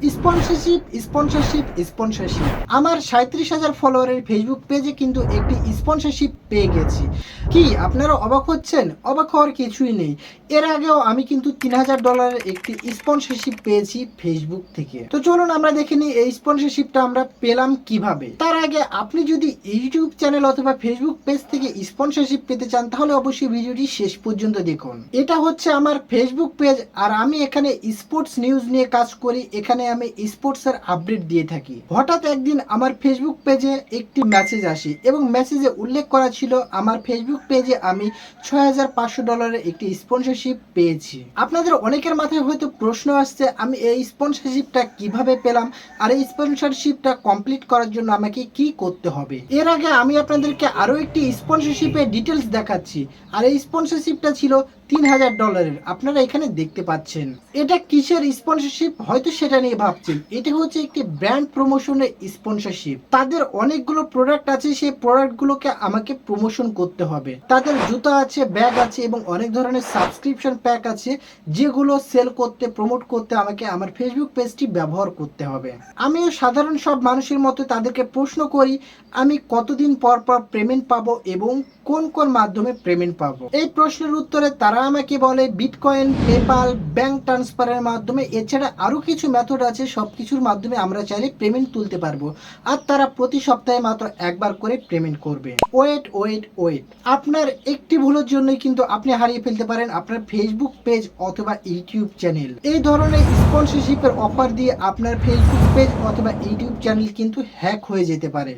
E sponsorship sponsorship sponsorship আমার সাঁত্রিশ হাজার ফলোয়ারের ফেসবুক পেজে কিন্তু একটি স্পন্সরশিপ পেয়ে গেছি। কি, আপনারা অবাক হচ্ছেন? অবাক হওয়ার কিছুই নেই। এর আগেও আমি কিন্তু তিন হাজার ডলারের একটি স্পন্সরশিপ পেয়েছি ফেসবুক থেকে। তো চলুন আমরা দেখে নিই এই স্পন্সরশিপটা আমরা পেলাম কীভাবে। তার আগে আপনি যদি ইউটিউব চ্যানেল অথবা ফেসবুক পেজ থেকে স্পন্সরশিপ পেতে চান, তাহলে অবশ্যই ভিডিওটি শেষ পর্যন্ত দেখুন। এটা হচ্ছে আমার ফেসবুক পেজ আর আমি এখানে স্পোর্টস নিউজ নিয়ে কাজ করি। এখানে আমি স্পোর্টসের আপডেট দিয়ে থাকি। হঠাৎ একদিন আমার ফেসবুক পেজে একটি মেসেজ আসে এবং মেসেজে উল্লেখ করা ছিল, আমার ফেসবুক পেজে আমি ছয় হাজার পাঁচশো ডলারের একটি স্পন্সরশিপ পেয়েছি। আপনাদের অনেকের মাথায় হয়তো প্রশ্ন আসছে, আমি এই স্পন্সরশিপটা কীভাবে পেলাম? আর এই স্পন্সরশিপটা কমপ্লিট করার জন্য আমাকে কি করতে হবে? এর আগে আমি আপনাদেরকে আরও একটি স্পন্সরশিপের ডিটেলস দেখাচ্ছি। আর এই স্পন্সরশিপটা ছিল তিন হাজার ডলারের। আপনারা এখানে দেখতে পাচ্ছেন। এটা কিসের স্পন্সরশিপ হয়তো সেটা নিয়ে ভাবছেন। এটা হচ্ছে একটি ব্র্যান্ড প্রমোশনের স্পন্সরশিপ তাদের অনেকগুলো প্রোডাক্ট আছে, সেই প্রোডাক্টগুলোকে আমাকে প্রমোশন করতে হবে। তাদের জুতা আছে ব্যাগ আছে এবং অনেক ধরনের সাবস্ক্রিপশন প্যাক আছে, যেগুলো সেল করতে প্রমোট করতে আমাকে আমার ফেসবুক পেজটি ব্যবহার করতে হবে। আমিও সাধারণ সব মানুষের মতো তাদেরকে প্রশ্ন করি, আমি কতদিন পর পর পেমেন্ট পাবো এবং কোন কোন মাধ্যমে পেমেন্ট পাবো? এই প্রশ্নের উত্তরে তারা আমাকে বলে বিটকয়েন পেপাল ব্যাংক ট্রান্সফারের মাধ্যমে এছাড়া আরও কিছু মেথড আছে সব কিছুর মাধ্যমে আমরা চাইলে পেমেন্ট তুলতে পারব। আর তারা প্রতি সপ্তাহে মাত্র একবার করে পেমেন্ট করবে। ওয়েট ওয়েট ওয়েট আপনার একটি ভুলের জন্যই কিন্তু আপনি হারিয়ে ফেলতে পারেন আপনার ফেসবুক পেজ অথবা ইউটিউব চ্যানেল এই ধরনের স্পন্সরশিপের অফার দিয়ে আপনার ফেসবুক পেজ অথবা ইউটিউব চ্যানেল কিন্তু হ্যাক হয়ে যেতে পারে।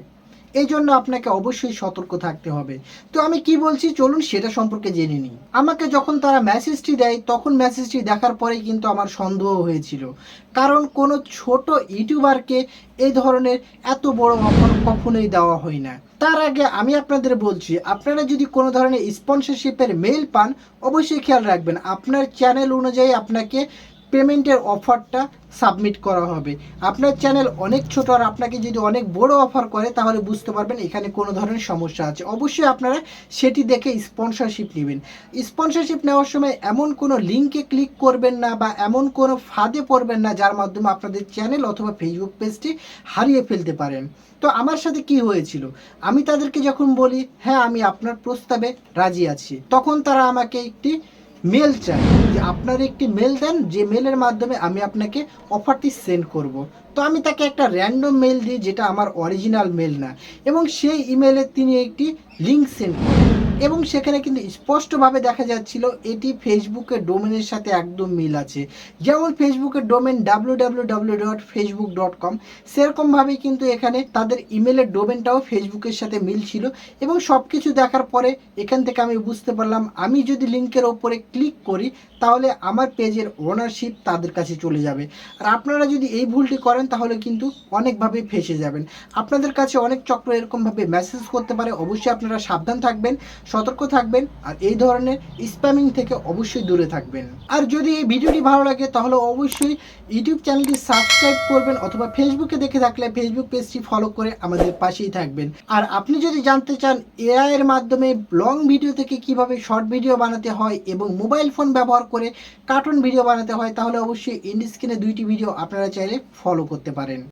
এই জন্য আপনাকে অবশ্যই সতর্ক থাকতে হবে। তো আমি কি বলছি? চলুন সেটা সম্পর্কে জেনে নিই। আমাকে যখন তারা মেসেজটি দেয়, তখন মেসেজটি দেখার পরেই কিন্তু আমার সন্দেহ হয়েছিল। কারণ কোনো ছোট ইউটিউবারকে এই ধরনের এত বড় অফার কখনোই দেওয়া হয় না। তার আগে আমি আপনাদের বলছি, আপনারা যদি কোনো ধরনের স্পন্সরশিপের মেল পান, অবশ্যই খেয়াল রাখবেন। আপনার চ্যানেল অনুযায়ী আপনাকে পেমেন্টের অফারটা সাবমিট করা হবে। আপনার চ্যানেল অনেক ছোট আর আপনাকে যদি অনেক বড় অফার করে, তাহলে বুঝতে পারবেন এখানে কোনো ধরনের সমস্যা আছে। অবশ্যই আপনারা সেটি দেখে স্পন্সরশিপ নেবেন। স্পন্সরশিপ নেওয়ার সময় এমন কোনো লিঙ্কে ক্লিক করবেন না বা এমন কোনো ফাঁদে পড়বেন না, যার মাধ্যমে আপনাদের চ্যানেল অথবা ফেসবুক পেজটি হারিয়ে ফেলতে পারেন। তো আমার সাথে কি হয়েছিল? আমি তাদেরকে যখন বলি হ্যাঁ আমি আপনার প্রস্তাবে রাজি আছি। তখন তারা আমাকে একটি মেল চাই। যে আপনার একটি মেল দেন, যে মেলের মাধ্যমে আমি আপনাকে অফারটি সেন্ড করব। তো আমি তাকে একটা র্যান্ডম মেল দিই, যেটা আমার অরিজিনাল মেল না। এবং সেই ইমেলে তিনি একটি লিঙ্ক সেন্ড করেন। এবং সেখানে কিন্তু স্পষ্টভাবে দেখা যাচ্ছিল এটি ফেসবুকের ডোমেনের সাথে একদম মিল আছে। যেমন ফেসবুকের domain W W W dot Facebook dot com সেরকমভাবেই কিন্তু এখানে তাদের ইমেলের ডোমেনটাও ফেসবুকের সাথে মিল ছিল এবং সব কিছু দেখার পরে এখান থেকে আমি বুঝতে পারলাম, আমি যদি লিঙ্কের ওপরে ক্লিক করি তাহলে আমার পেজের ওনারশিপ তাদের কাছে চলে যাবে। আর আপনারা যদি এই ভুলটি করেন, তাহলে কিন্তু অনেকভাবে ফেসে যাবেন। আপনাদের কাছে অনেক চক্র এরকমভাবে মেসেজ করতে পারে, অবশ্যই আপনারা সাবধান থাকবেন, সতর্ক থাকবেন, আর এই ধরনের স্প্যামিং থেকে অবশ্যই দূরে থাকবেন। আর যদি এই ভিডিওটি ভালো লাগে, তাহলে অবশ্যই ইউটিউব চ্যানেলটি সাবস্ক্রাইব করবেন, অথবা ফেসবুকে দেখে থাকলে ফেসবুক পেজটি ফলো করে আমাদের পাশেই থাকবেন। আর আপনি যদি জানতে চান এআই এর মাধ্যমে লং ভিডিও থেকে কীভাবে শর্ট ভিডিও বানাতে হয়, এবং মোবাইল ফোন ব্যবহার করে কার্টুন ভিডিও বানাতে হয়, তাহলে অবশ্যই ইন্ডিস্ক্রিনে দুইটি ভিডিও আপনারা চাইলে ফলো করতে পারেন।